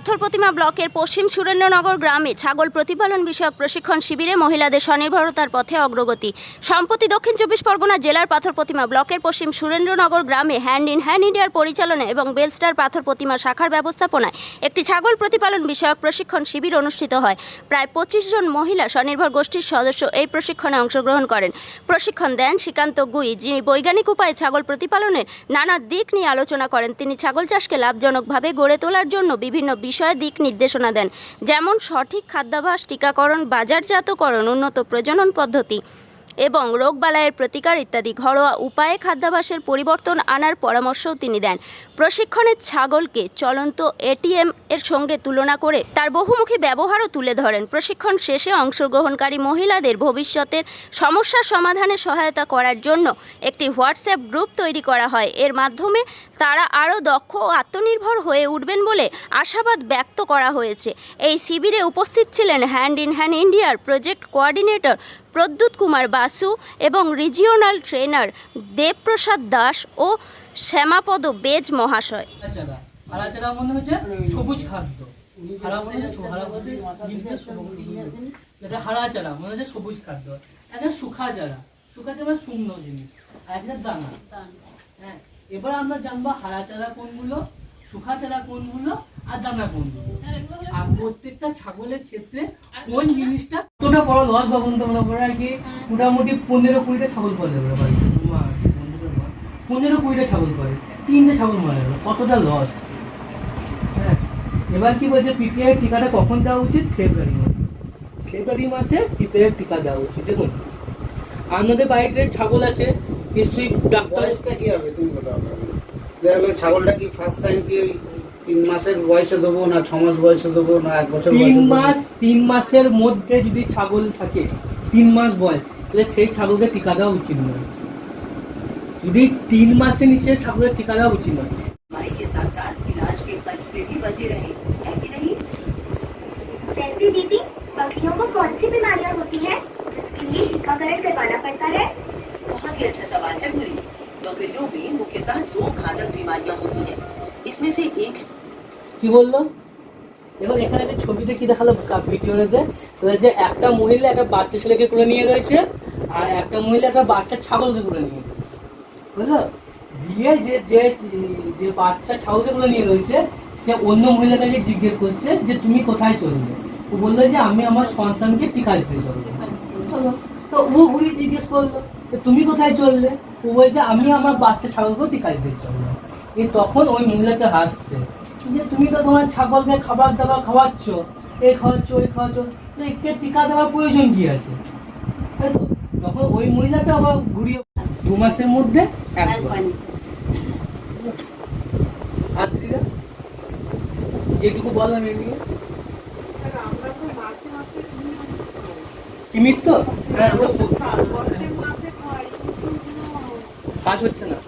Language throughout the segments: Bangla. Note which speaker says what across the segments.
Speaker 1: পাথর প্রতিমা ব্লকের পশ্চিম সুরেন্দ্রনগর গ্রামে ছাগল প্রতিপালন বিষয়ক প্রশিক্ষণ শিবিরে মহিলাদের স্বনির্ভরতার পথে অগ্রগতি। সম্প্রতি দক্ষিণ চব্বিশ পরগনা জেলার পাথর প্রতিমা ব্লকের পশ্চিম সুরেন্দ্রনগর গ্রামে হ্যান্ড ইন হ্যান্ড ইন্ডিয়ার পরিচালনায় এবং বেলস্টার পাথর প্রতিমা শাখার ব্যবস্থাপনায় একটি ছাগল প্রতিপালন বিষয়ক প্রশিক্ষণ শিবির অনুষ্ঠিত হয়। প্রায় পঁচিশ জন মহিলা স্বনির্ভর গোষ্ঠীর সদস্য এই প্রশিক্ষণে অংশগ্রহণ করেন। প্রশিক্ষণ দেন শ্রীকান্ত গুই, যিনি বৈজ্ঞানিক উপায়ে ছাগল প্রতিপালনের নানা দিক নিয়ে আলোচনা করেন। তিনি ছাগল চাষকে লাভজনকভাবে গড়ে তোলার জন্য বিভিন্ন বিষয়ে দিক নির্দেশনা দেন। যেমন সঠিক খাদ্যাভ্যাস টিকাকরণ বাজারজাতকরণ উন্নত প্রজনন পদ্ধতি। এবং রোগবালাইয়ের প্রতিকার ইত্যাদি ঘরোয়া উপায়ে খাদ্যাভ্যাসের পরিবর্তন আনার পরামর্শও তিনি দেন। প্রশিক্ষণের ছাগলকে চলন্ত এটিএম এর সঙ্গে তুলনা করে তার বহুমুখী ব্যবহারও তুলে ধরেন। প্রশিক্ষণ শেষে অংশগ্রহণকারী মহিলাদের ভবিষ্যতের সমস্যার সমাধানে সহায়তা করার জন্য একটি হোয়াটসঅ্যাপ গ্রুপ তৈরি করা হয়। এর মাধ্যমে তারা আরও দক্ষ ও আত্মনির্ভর হয়ে উঠবেন বলে আশাবাদ ব্যক্ত করা হয়েছে। এই শিবিরে উপস্থিত ছিলেন হ্যান্ড ইন হ্যান্ড ইন্ডিয়ার প্রজেক্ট কোঅর্ডিনেটর প্রদ্যুৎ কুমার বাসু এবং রিজিওনাল ট্রেনার দেবপ্রসাদ দাস ও শ্যামাপদ বেজ মহাশয়।
Speaker 2: হারাচারা হারাচারা মনে হচ্ছে সবুজ খাদ্য। হারা মনে হচ্ছে হারা বলতে এটা হারাচারা মনে হচ্ছে সবুজ খাদ্য। একটা শুখা চারা শুখা চারা জিনিস। আর একটা দানা। হ্যাঁ এবার আমরা জানব হারা চারা কোনগুলো? শুখা চারা কোনগুলো আর দানা কোনগুলো? আর প্রত্যেকটা ছাগলের ক্ষেত্রে কোন জিনিসটা কতটা বড় লস ভাবুন তো মনে করে আর কি? মোটামুটি পনেরো কুড়িটা ছাগল পাওয়া যাবে পনেরো কুড়িটা ছাগল পাবে তিনটে ছাগল মারা গেল কতটা লস হ্যাঁ। এবার কি বলছে পিপিআই টিকাটা কখন দেওয়া উচিত? ফেব্রুয়ারি মাসে। ফেব্রুয়ারি মাসে পিপিআই টিকা দেওয়া উচিত। দেখুন আমাদের বাড়িতে ছাগল আছে। নিশ্চয়ই ডাক্তার
Speaker 3: কি হবে? তুমি বলো আমাকে। দেখা গেলো ছাগলটা কি ফার্স্ট টাইম কি ওই তিন মাসের বয়সে দেবো না ছ মাস বয়সে দেবো না এক বছর
Speaker 2: তিন
Speaker 3: বয়সে দেবো?
Speaker 2: মাস তিন মাসের মধ্যে যদি ছাগল থাকে তিন মাস বয়স তাহলে সেই ছাগলকে টিকা দেওয়া উচিত নয় যদি তিন মাসের নিচে ছাগলের টিকা দেওয়া উচিত নয়
Speaker 4: हमारे के साथ साथ इलाज के खर्च से भी बचे रहे है कि नहीं
Speaker 5: वैसे दीदी पक्षियों को कौन सी बीमारियां होती हैं जिसके लिए टीकाकरण करवाना पड़ता है
Speaker 4: बहुत ही अच्छा सवाल है मुरी बकरियों में मुख्यतः दो घातक बीमारियां होती हैं इसमें से एक
Speaker 2: কি বললো এবার এখানে একটা ছবিতে কি দেখালো ভিডিওতে যে একটা মহিলা একটা বাচ্চা ছেলেকে করে নিয়ে রয়েছে আর একটা মহিলা একটা বাচ্চা ছাগলকে করে নিয়ে রয়েছে বুঝলো দিয়ে যে যে যে বাচ্চা ছাগলকে করে নিয়ে রয়েছে সে অন্য মহিলাটাকে জিজ্ঞেস করছে যে তুমি কোথায় চললে ও বললো যে আমি আমার সন্তানকে টিকা দিতে চলবো চলো। তো ও ঘুরিয়ে জিজ্ঞেস করলো যে তুমি কোথায় চললে ও বলছে, আমি আমার বাচ্চা টিকা দিতে চললাম এই তখন ওই মহিলাটা হাসছে। যে তুমি তো তোমার ছাগলকে খাবার দাবার খাওয়াচ্ছ এই খাওয়াচ্ছ, ওই খাওয়াচ্ছ তো একে টিকা দেওয়ার প্রয়োজন কি আছে? তাই তো, তখন ওই মহিলাটা আবার ঘুরিয়ে দু মাসের মধ্যে যেটুকু বললাম এদিকে কিমির তো হ্যাঁ। কাজ হচ্ছে না।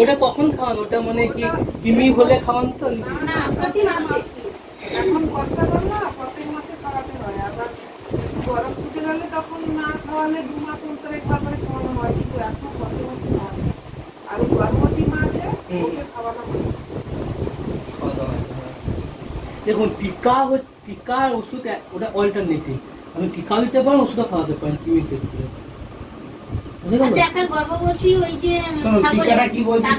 Speaker 2: ওটা কখন খাওয়ান? ওটা মানে কি কিমি হলে খাওয়ান তো?
Speaker 6: এখন বর্ষাকাল না প্রত্যেক মাসে খাওয়াতে হয়। আবার গরম ছুটে গেলে তখন না খাওয়ালে দু মাস অন্তরে খাবারে খাওয়ানো হয়। এখন প্রত্যেক মাসে খাওয়ানো। গর্ভবতী মা যে ওকে খাওয়ানো
Speaker 2: খাওয়া দাওয়া। দেখুন টিকা টিকার টিকা আর ওষুধ ওটা অল্টারনেটিভ আমি টিকা দিতে পারেন ওষুধও খাওয়াতে পারেন কিমি ক্ষেত্রে
Speaker 7: আচ্ছা একটা গর্ভবতী ওই যে
Speaker 3: টিকাটা কি বলছে